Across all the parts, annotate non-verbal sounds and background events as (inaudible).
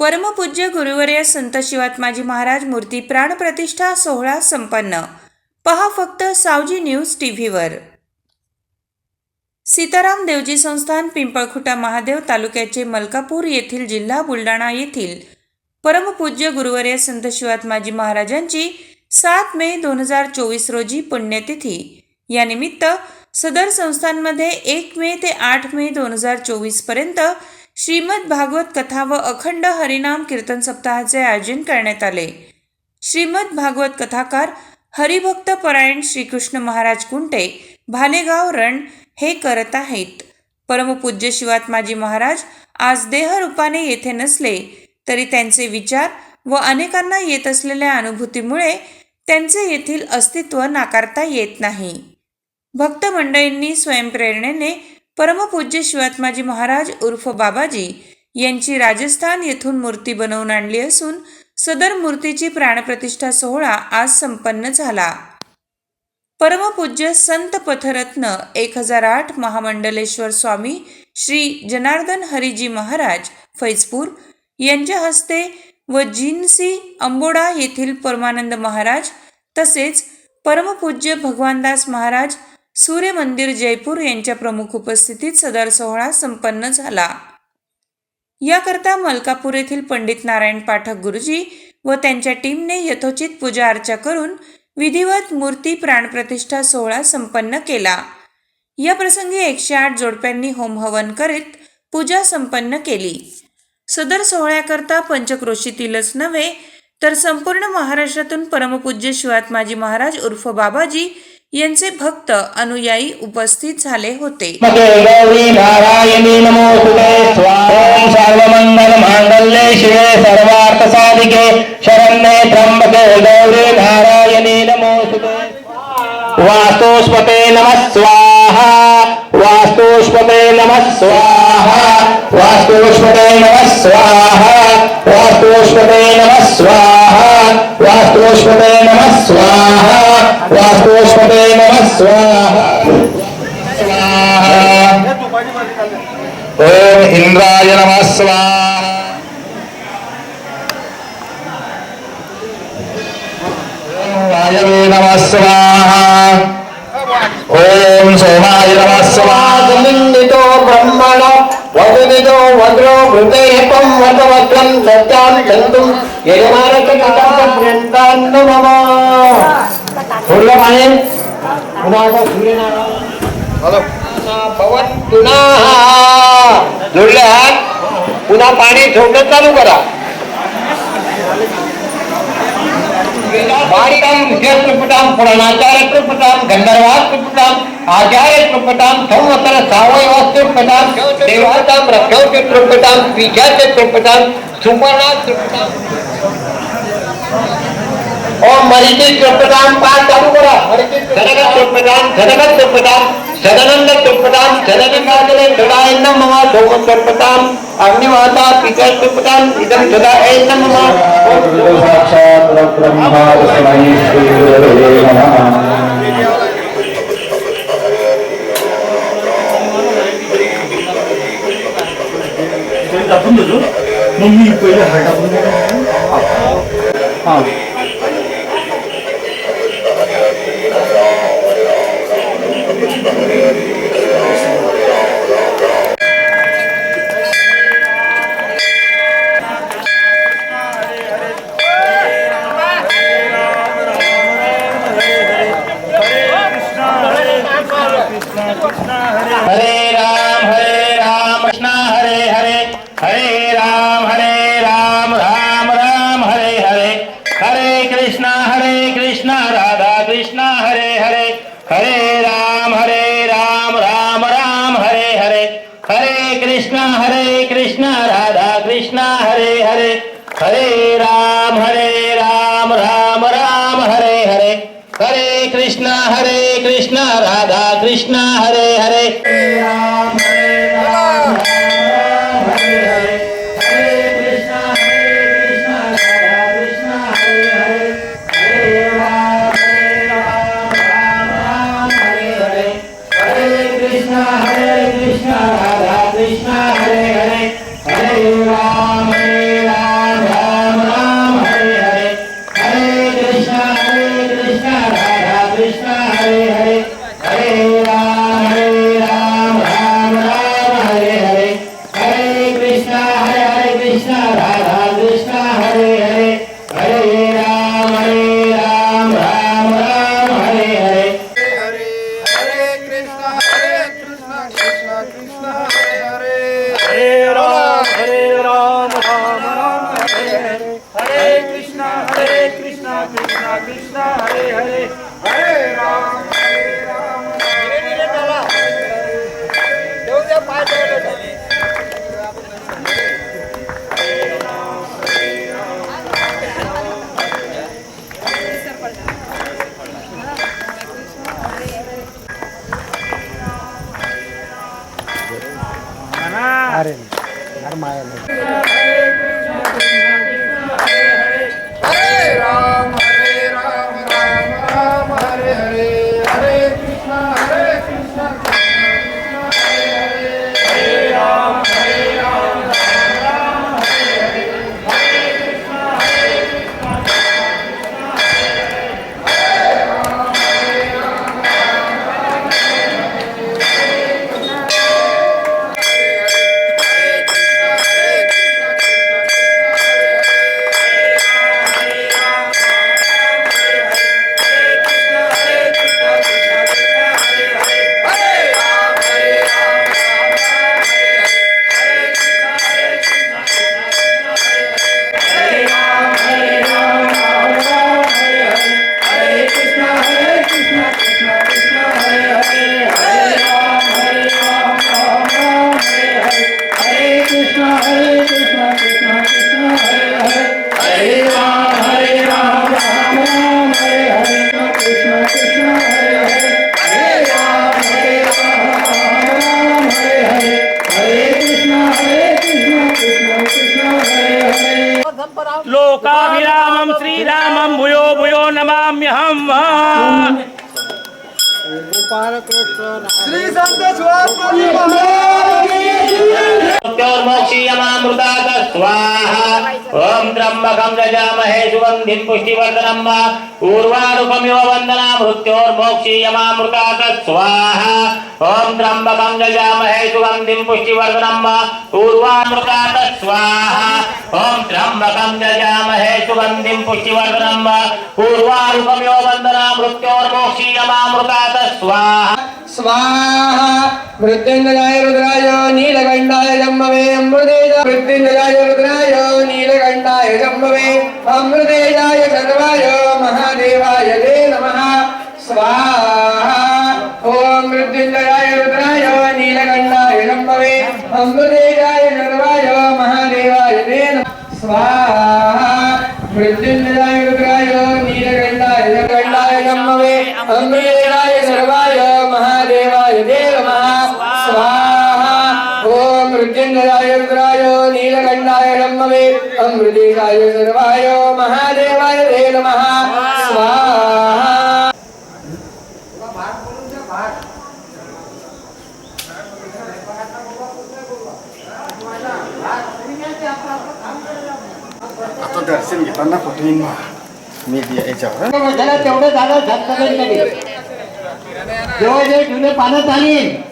परमपूज्य गुरुवर्य संत शिवात्माजी महाराज मूर्ती प्राणप्रतिष्ठा सोहळा संपन्न. पहा फक्त सावजी न्यूज टीव्हीवर. सीताराम देवजी संस्थान पिंपळखुटा महादेव तालुक्याचे मलकापूर येथील जिल्हा बुलढाणा येथील परमपूज्य गुरुवर्य संत शिवात्माजी महाराजांची सात मे दोन हजार चोवीस रोजी पुण्यतिथी. यानिमित्त सदर संस्थांमध्ये एक मे ते आठ मे दोन हजार चोवीसपर्यंत पर्यंत श्रीमद भागवत कथा व अखंड हरिनाम कीर्तन सप्ताहाचे आयोजन करण्यात आले. श्रीमद भागवत कथाकार हरिभक्त परायण श्रीकृष्ण महाराज कुंटे भालेगाव रण हे करत आहेत. परमपूज्य शिवात्माजी महाराज आज देहरूपाने येथे नसले तरी त्यांचे विचार व अनेकांना येत असलेल्या अनुभूतीमुळे त्यांचे येथील अस्तित्व नाकारता येत नाही. भक्त मंडळींनी स्वयंप्रेरणेने परमपूज्य शिवात्माजी महाराज उर्फ बाबाजी यांची राजस्थान येथून मूर्ती बनवून आणली असून सदर मूर्तीची प्राणप्रतिष्ठा सोहळा आज संपन्न झाला. परमपूज्य संत पथरत्न एक हजार आठ महामंडलेश्वर स्वामी श्री जनार्दन हरिजी महाराज फैजपूर यांच्या हस्ते व जिनसी अंबोडा येथील परमानंद महाराज तसेच परमपूज्य भगवानदास महाराज सूर्य मंदिर जयपूर यांच्या प्रमुख उपस्थितीत सदर सोहळा संपन्न झाला. याकरता मलकापूर येथील पंडित नारायण पाठक गुरुजी व त्यांच्या टीमने यथोचित पूजा अर्चा करून विधिवत मूर्ती प्राणप्रतिष्ठा सोहळा संपन्न केला. या प्रसंगी एकशे आठ जोडप्यांनी होमहवन करीत पूजा संपन्न केली. सदर सोहळ्याकरता पंचक्रोशीतीलच नव्हे तर संपूर्ण महाराष्ट्रातून परमपूज्य शिवात्माजी महाराज उर्फ बाबाजी यांचे भक्त अनुयायी उपस्थित झाले होते. वास्तुष्पते नम स्वाहा वास्तुष्पते नम स्वाहा वास्तुष्पते नमः स्वाहा वास्तुष्पते नमः स्वाहा वास्तुष्पते नम स्वाहा वास्तु नमः स्वाहा नमः स्वाहा स्वाहा ॐ इन्द्राय नमः स्वाहा ॐ वायवे नमः स्वाहा ॐ सोमाय नमः स्वाहा निन्दितो ब्रह्मण वदनितो वज्रो मृतेपं वदवक्रं सत्यां चन्तुं यजमानकटापर्यन्तान्न पाणी पुन्हा जोडले पुन्हा पाणी ठेवणं चालू करा. आचार्यत्रिपुटां संवत्सर सावयवास्त्रिपुटां देवातां रक्षौत्रिपुटां विख्यातत्रिपुटां सुपर्णात्रिपुटां ओम और मरीजी चौपदान पाठ चालू करा। सदगत चौपदान सदगत चौपदान सदानंद चौपदान सदानंदागले सदायन्न मम धूम चुप्पदान अग्निमाता पितर चुप्पदान इदं सदायन्न मम साक्षात् परब्रह्म तस्मै श्री गुरवे नमः आपण मम्मी पहिले हार्ट आपण કૃષ્ણ હરે હરે. स्वाहा ओम त्र्यंबकम रजामहे सुगंधिम पुष्टिवर्धनम पूर्वानुपमिव वन्दना मृत्योर्मोक्षीयमामृता स्वाहा ॐ त्र्यम्बकं यजामहे सुगन्धिं पुष्टिवर्धनम् पूर्वामृता स्वाहा ॐ त्र्यम्बकं यजामहे सुगन्धिं पुष्टिवर्धनम् पूर्वानुपमिव वन्दना मृत्योर्मोक्षीयमामृता स्वाहा स्वाहा मृत्युञ्जयाय रुद्राय नीलकण्ठाय जम्भवे अमृते मृत्युञ्जयाय रुद्राय नीलकण्ठाय जम्भवे अमृतेजाय सर्वाय महा దేవాయతే నమ. స్వాహ. ఓం మృత్యుంజయాయ రుద్రాయ నీలకంఠాయ నంబవే అంబుదేయాయ నగవాయ మహాదేవాయతే నమ. స్వాహ. మృత్యుంజయాయ రుద్రాయ నీలకంఠాయ నంబవే అంబుదేయాయ సర్వాయ మహాదేవాయతే तन्मवे अमृतिकाय सर्वाय महादेवाय ते नमः स्वाहा आता दर्शन घेताना कुठेही मी याच्यावर तेवढं झालं धबधबे जवळ जवळ ठेवले पाण्यात आली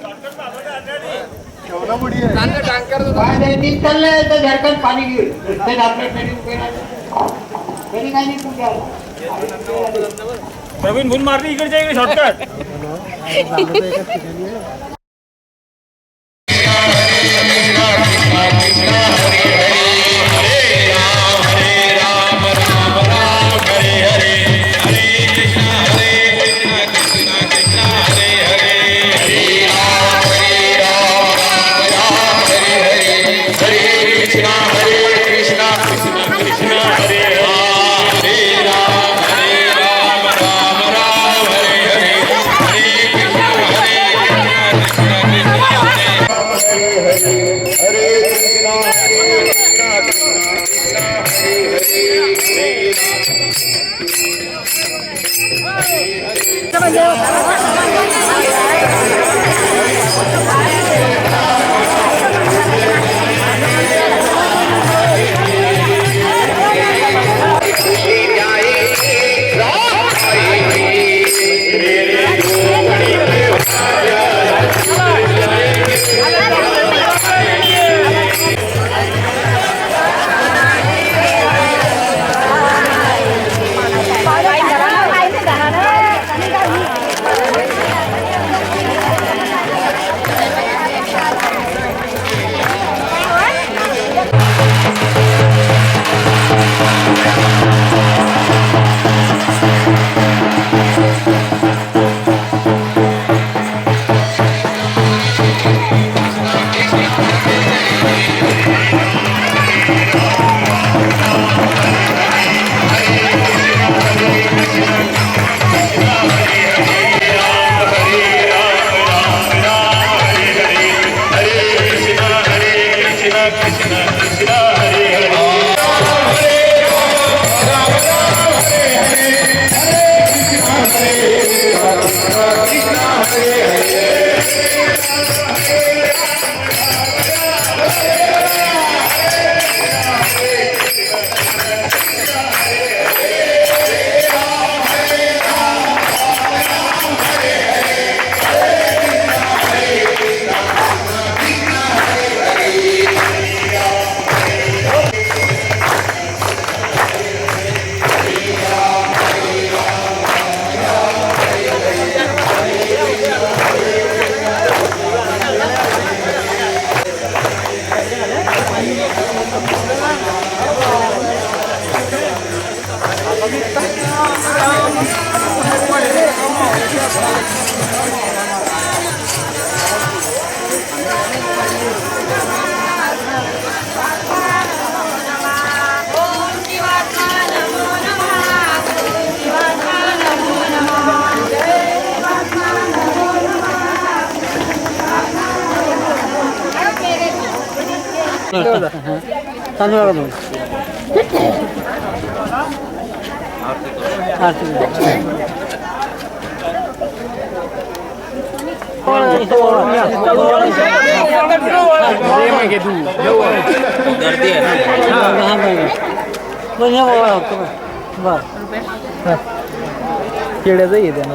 प्रवीण भून मारली इकडच्या इकडे shortcut (laughs) Krishna Krishna orada. Tanrı orada. Artık. केळ्याचं येते ना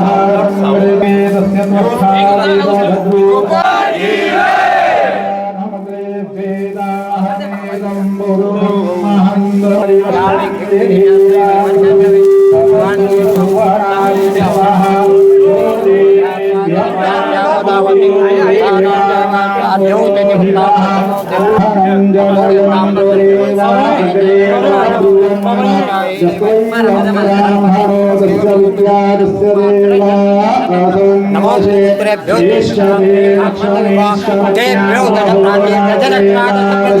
No se preocupe, no se preocupe, no se preocupe.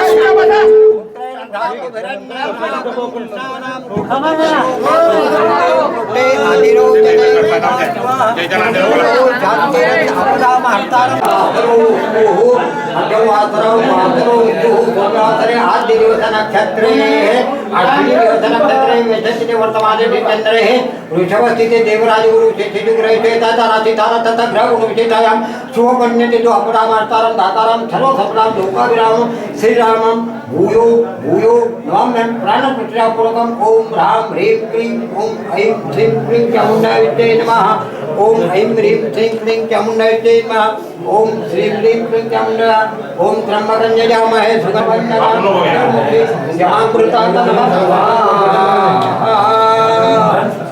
गुरुधर्मुपसे सद्रापाणि नक्षत्रे Ashwini दिवस नक्षत्रे मेषस्थिते वर्तमाने चंद्रे वृषभस्थिते देवराज गुरु शेषिषु ग्रहे ताता राशी तारा तथा ग्रह गुण विशेषायां शुभगण्यते तो अपरामार्तारं दातारं सर्वसफलां लोकाभिरामं श्रीरामं भूयो भूयो प्राणप्रतिष्ठापूर्वकम् ॐ ह्रां ह्रीं क्लीं ॐ ऐं श्रीं क्लीं चामुण्डाविद्ये नमः. ॐ ऐं ह्रीं श्रीं क्लीं चामुण्डाविद्ये नमः. ॐ श्रीं क्लीं क्लीं चामुण्डा ॐ त्र्यम्बकं यजामहे सुगन्धर्मृतान्त नमः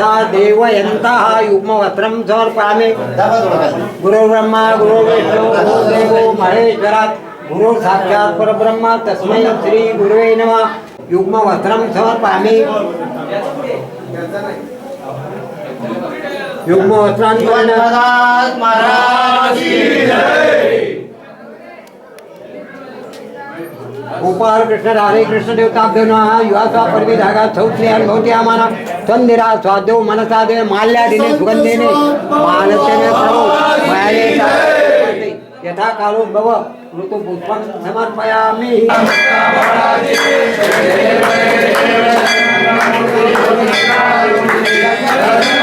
सा देवयन्तः युग्मवस्त्रं समर्पयामि। गुरुर्ब्रह्मा गुरुर्विष्णु गुरुर्देवो महेश्वरात्। गुरु साक्षात् परब्रह्म तस्मै श्री गुरुवे नमः। युग्मवस्त्रं समर्पयामि। युग्मवस्त्रान् उपहार कृष्ण राधे कृष्ण देवता नमः। युवा परवी धागा सौत्र्यान भवती आम्हाला तन्निरा स्वादेव मनसा देव माल्यादिने सुगंधीने मानसेने प्रभो मयाने यथा कालो भव ऋतु पुष्पं समर्पयामि। भैया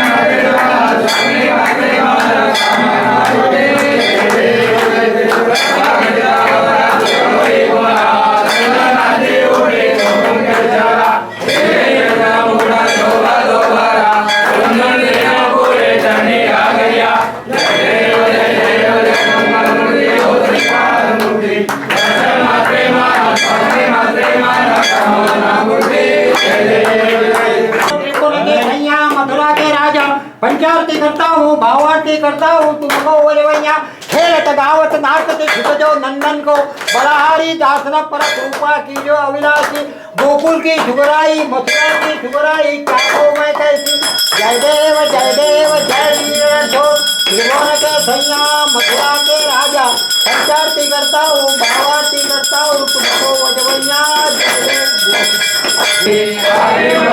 ठुकराई मथुराची ठुकराई काय की सुगराई जय देव जय देव जय वीर त्रिभुवन के सैया मथुरा राजा. संचारती करता हो भावारती करता हो तुमको वजवैया. जय देव.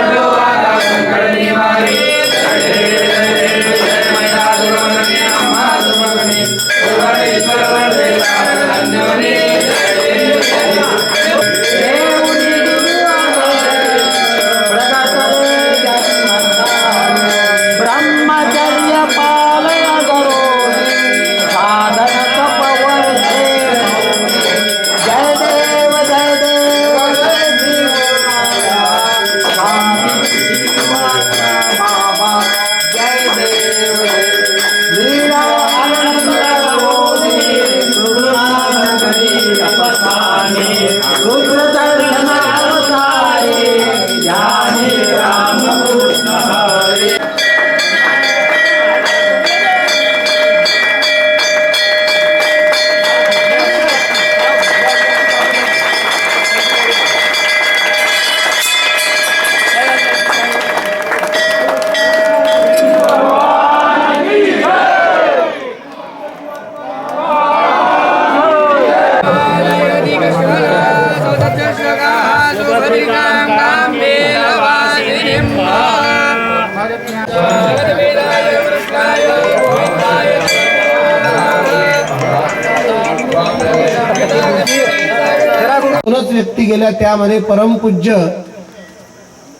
त्यामध्ये परमपूज्य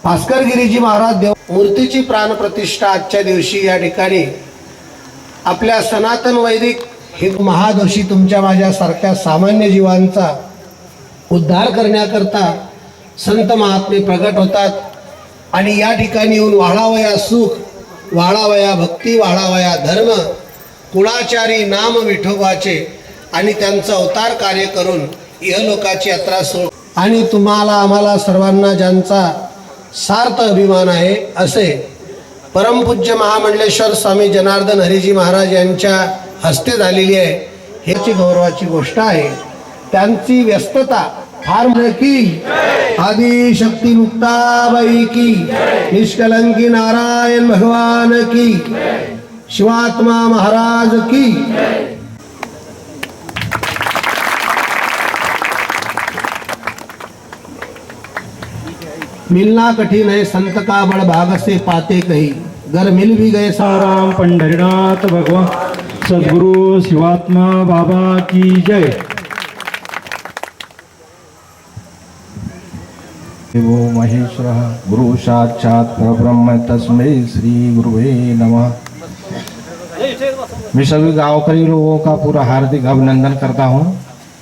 भास्करगिरीजी महाराज देव मूर्तीची प्राणप्रतिष्ठा आजच्या दिवशी या ठिकाणी. आपल्या सनातन वैदिक हे महादोषी तुमच्या माझ्यासारख्या सामान्य जीवांचा उद्धार करण्याकरता संत महात्मे प्रगट होतात. आणि या ठिकाणी येऊन वाळावया सुख वाळावया भक्ती वाळावया धर्म कुळाचारी नाम विठोबाचे आणि त्यांचं अवतार कार्य करून इहलोकाची यात्रा सोड आणि तुम्हाला आम्हाला सर्वांना ज्यांचा सार्थ अभिमान आहे असे परमपूज्य महामंडलेश्वर स्वामी जनार्दन हरिजी महाराज यांच्या हस्ते झालेली आहे. ह्याची गौरवाची गोष्ट आहे त्यांची व्यस्तता फार की आदिशक्ती मुक्ताबाई की निष्कलंकी नारायण भगवान की शिवात्मा महाराज की मिलना कठिन है, संत का बड़ भाग से पाते कही। घर मिल भी गए साराम राम पंढरीनाथ भगवान। सदगुरु शिवात्मा बाबा की जय। देवो महेश्वरः, गुरु साक्षात् परब्रह्म तस्मै श्री गुरुवे नमः। मैं सभी गांवकरी लोगों का पूरा हार्दिक अभिनंदन करता हूँ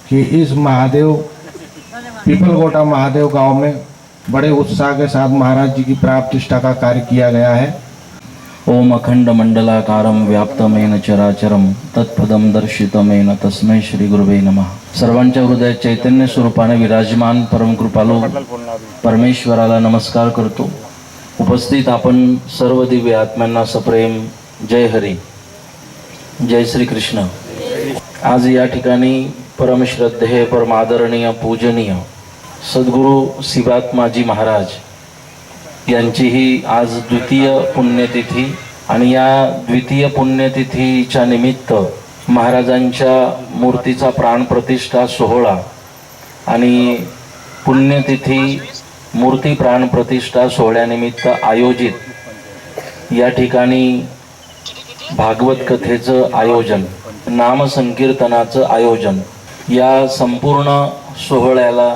कि इस महादेव, पीपलगोटा महादेव गाँव में बड़े उत्साह के साथ महाराज जी की प्राप्तिष्ठा का कार्य किया गया है। ओम अखंड मंडलाकारं व्याप्तमेन चराचरं तत्पदं दर्शितमेन तस्मै श्री गुरुवे नमः। सर्वांच्या हृदयात चैतन्य स्वरूपाने विराजमान परमकृपालो परमेश्वराला नमस्कार करतो। उपस्थित आपण सर्व दिव्य आत्म्यांना सप्रेम जय हरी। जय श्री कृष्ण आज या ठिकाणी परमश्रद्धेय परमादरणीय पूजनीय सद्गुरू शिवात्माजी महाराज यांचीही आज द्वितीय पुण्यतिथी आणि या द्वितीय पुण्यतिथीच्या निमित्त महाराजांच्या मूर्तीचा प्राणप्रतिष्ठा सोहळा आणि पुण्यतिथी मूर्ती प्राणप्रतिष्ठा सोहळ्यानिमित्त आयोजित या ठिकाणी भागवत कथेचं आयोजन नामसंकीर्तनाचं आयोजन या संपूर्ण सोहळ्याला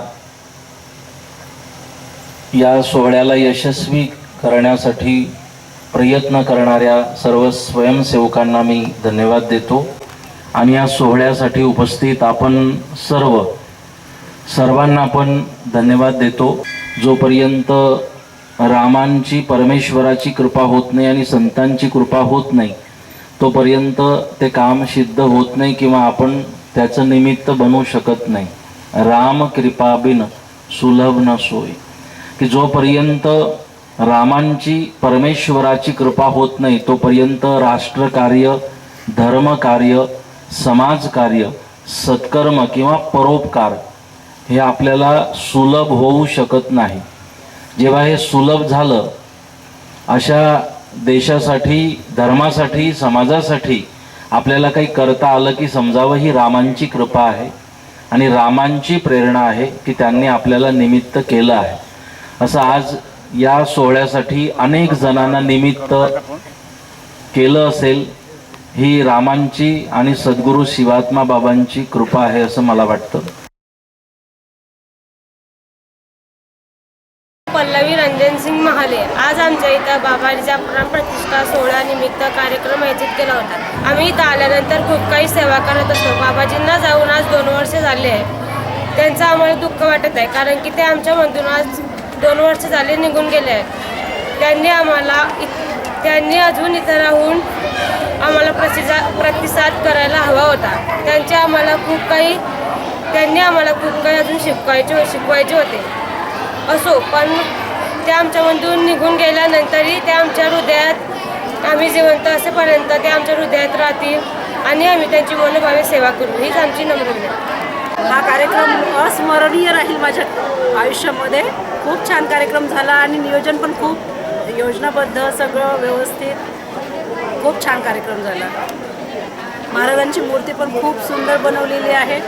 या सोहळ्याला यशस्वी करण्यासाठी प्रयत्न करणाऱ्या सर्व स्वयंसेवकांना मी धन्यवाद देतो. आणि या सोहळ्यासाठी उपस्थित आपण सर्व सर्वांना पण धन्यवाद देतो. जोपर्यंत रामांची परमेश्वराची कृपा होत नाही आणि संतांची कृपा होत नाही तोपर्यंत ते काम सिद्ध होत नाही किंवा आपण त्याचं निमित्त बनवू शकत नाही. राम कृपाबिन सुलभ न सोय. की जोपर्यंत रामांची परमेश्वराची कृपा होत नाही तोपर्यंत राष्ट्रकार्य धर्मकार्य समाजकार्य सत्कर्म किंवा परोपकार हे आपल्याला सुलभ होऊ शकत नाही. जेव्हा हे सुलभ झालं अशा देशासाठी धर्मासाठी समाजासाठी आपल्याला काही करता आलं की समजावं ही रामांची कृपा आहे. आणि रामांची प्रेरणा आहे की त्यांनी आपल्याला निमित्त केलं आहे. असं आज या सोहळ्यासाठी अनेक जणांना निमित्त केलं असेल. ही रामांची आणि सद्गुरू शिवात्मा बाबांची कृपा आहे असं मला वाटतं. पल्लवी रणजनसिंग महाले आज आमच्या इथं बाबाजीचा प्राणप्रतिष्ठा सोहळ्यानिमित्त कार्यक्रम आयोजित केला होता. आम्ही इथं आल्यानंतर खूप काही सेवा करत असतो. बाबाजींना जाऊन आज दोन वर्ष झाले आहे त्यांचं आम्हाला दुःख वाटत आहे कारण की ते आमच्या मधून आज दोन वर्ष झाले निघून गेले आहेत. त्यांनी आम्हाला त्यांनी अजून इथं राहून आम्हाला प्रतिसा प्रतिसाद करायला हवा होता. त्यांचे आम्हाला खूप काही त्यांनी आम्हाला खूप काही अजून शिकवायचे हो- शिकवायचे होते. असो पण ते आमच्यामधून निघून गेल्यानंतरही ते आमच्या हृदयात आम्ही जिवंत असेपर्यंत ते आमच्या हृदयात राहतील आणि आम्ही त्यांची मनोभावे सेवा करू. हीच आमची नम्र विनंती. हा कार्यक्रम अस्मरणीय राहील माझ्या आयुष्यामध्ये. खूप छान कार्यक्रम झाला आणि नियोजन पण खूप योजनाबद्ध सगळं व्यवस्थित. खूप छान कार्यक्रम झाला. महाराजांची मूर्ती पण खूप सुंदर बनवलेली आहे.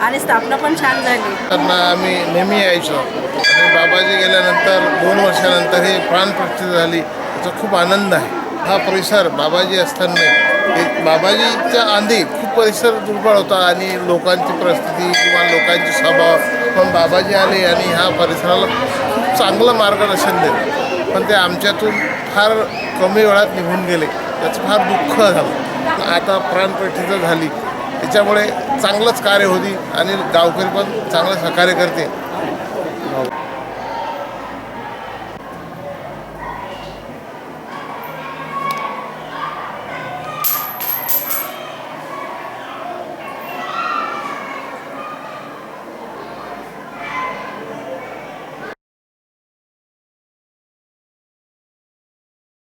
आणि स्थापना पण छान झाली. त्यांना आम्ही नेहमी यायचो. आणि बाबाजी गेल्यानंतर दोन वर्षानंतर हे प्राणप्रतिष्ठा झाली. त्याचा खूप आनंद आहे. हा परिसर बाबाजी असताना बाबाजीच्या आधी खूप परिसर दुर्बळ होता आणि लोकांची परिस्थिती किंवा लोकांची स्वभाव पण बाबाजी आले आणि ह्या परिसराला खूप चांगलं मार्गदर्शन दिलं. पण ते आमच्यातून फार कमी वेळात निघून गेले. त्याचं फार दुःख झालं. आता प्राणप्रतिष्ठा झाली. त्याच्यामुळे चांगलंच कार्य होती आणि गावकरी पण चांगलं सहकार्य करते